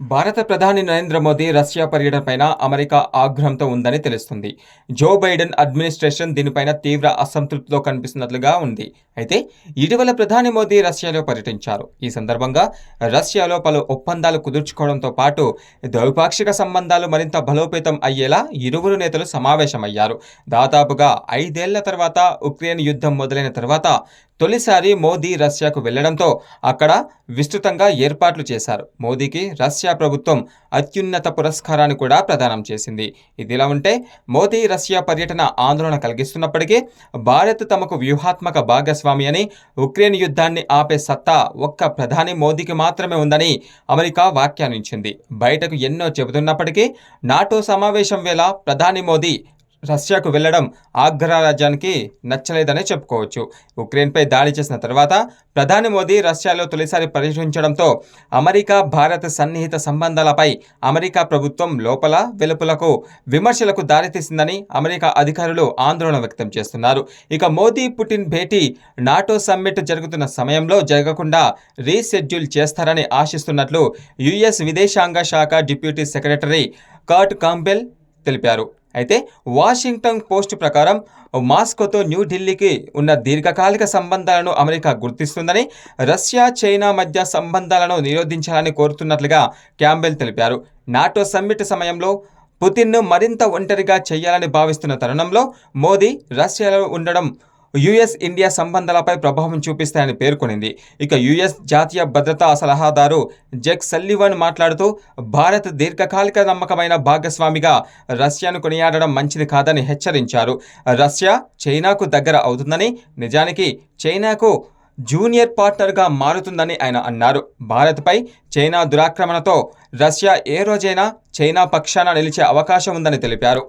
భారత ప్రధాని నరేంద్ర మోదీ రష్యా పర్యటనపైన అమెరికా ఆగ్రహంతో ఉందని తెలుస్తుంది. జో బైడెన్ అడ్మినిస్ట్రేషన్ దీనిపైన తీవ్ర అసంతృప్తితో కనిపిస్తున్నట్లుగా ఉంది. అయితే ఇటీవల ప్రధాని మోదీ రష్యాలో పర్యటించారు. ఈ సందర్భంగా రష్యాలో పలు ఒప్పందాలు కుదుర్చుకోవడంతో పాటు ద్వైపాక్షిక సంబంధాలు మరింత బలోపేతం అయ్యేలా ఇరువురు నేతలు సమావేశమయ్యారు. దాదాపుగా ఐదేళ్ళ తర్వాత ఉక్రెయిన్ యుద్ధం మొదలైన తర్వాత తొలిసారి మోదీ రష్యాకు వెళ్ళడంతో అక్కడ విస్తృతంగా ఏర్పాట్లు చేశారు. మోదీకి రష్యా ప్రభుత్వం అత్యున్నత పురస్కారాన్ని కూడా ప్రదానం చేసింది. ఇదిలా ఉంటే మోదీ రష్యా పర్యటన ఆందోళన కలిగిస్తున్నప్పటికీ భారత్ తమకు వ్యూహాత్మక భాగస్వామి అని ఉక్రెయిన్ యుద్ధాన్ని ఆపే సత్తా ఒక్క ప్రధాని మోదీకి మాత్రమే ఉందని అమెరికా వ్యాఖ్యానించింది. బయటకు ఎన్నో చెబుతున్నప్పటికీ నాటో సమావేశం వేళ ప్రధాని మోదీ రష్యాకు వెళ్ళడం ఆగ్రరాజ్యానికి నచ్చలేదనే చెప్పుకోవచ్చు. ఉక్రెయిన్పై దాడి చేసిన తర్వాత ప్రధాని మోదీ రష్యాలో తొలిసారి పర్యటించడంతో అమెరికా భారత్ సన్నిహిత సంబంధాలపై అమెరికా ప్రభుత్వం లోపల వెలుపులకు విమర్శలకు దారితీసిందని అమెరికా అధికారులు ఆందోళన వ్యక్తం చేస్తున్నారు. ఇక మోదీ పుటిన్ భేటీ నాటో సమ్మిట్ జరుగుతున్న సమయంలో జరగకుండా రీషెడ్యూల్ చేస్తారని ఆశిస్తున్నట్లు యుఎస్ విదేశాంగ శాఖ డిప్యూటీ సెక్రటరీ కర్ట్ కాంబెల్ తెలిపారు. అయితే వాషింగ్టన్ పోస్ట్ ప్రకారం మాస్కోతో న్యూఢిల్లీకి ఉన్న దీర్ఘకాలిక సంబంధాలను అమెరికా గుర్తిస్తుందని రష్యా చైనా మధ్య సంబంధాలను నిరోధించాలని కోరుతున్నట్లుగా క్యాంబెల్ తెలిపారు. నాటో సమ్మిట్ సమయంలో పుతిన్ను మరింత ఒంటరిగా చేయాలని భావిస్తున్న తరుణంలో మోదీ రష్యాలో ఉండడం యుఎస్ ఇండియా సంబంధాలపై ప్రభావం చూపిస్తాయని పేర్కొనింది. ఇక యుఎస్ జాతీయ భద్రతా సలహాదారు జెక్ సల్లివన్ మాట్లాడుతూ భారత్ దీర్ఘకాలిక నమ్మకమైన భాగస్వామిగా రష్యాను కొనియాడడం మంచిది కాదని హెచ్చరించారు. రష్యా చైనాకు దగ్గర అవుతుందని నిజానికి చైనాకు జూనియర్ పార్ట్నర్గా మారుతుందని ఆయన అన్నారు. భారత్పై చైనా దురాక్రమణతో రష్యా ఏ రోజైనా చైనా పక్షాన నిలిచే అవకాశం ఉందని తెలిపారు.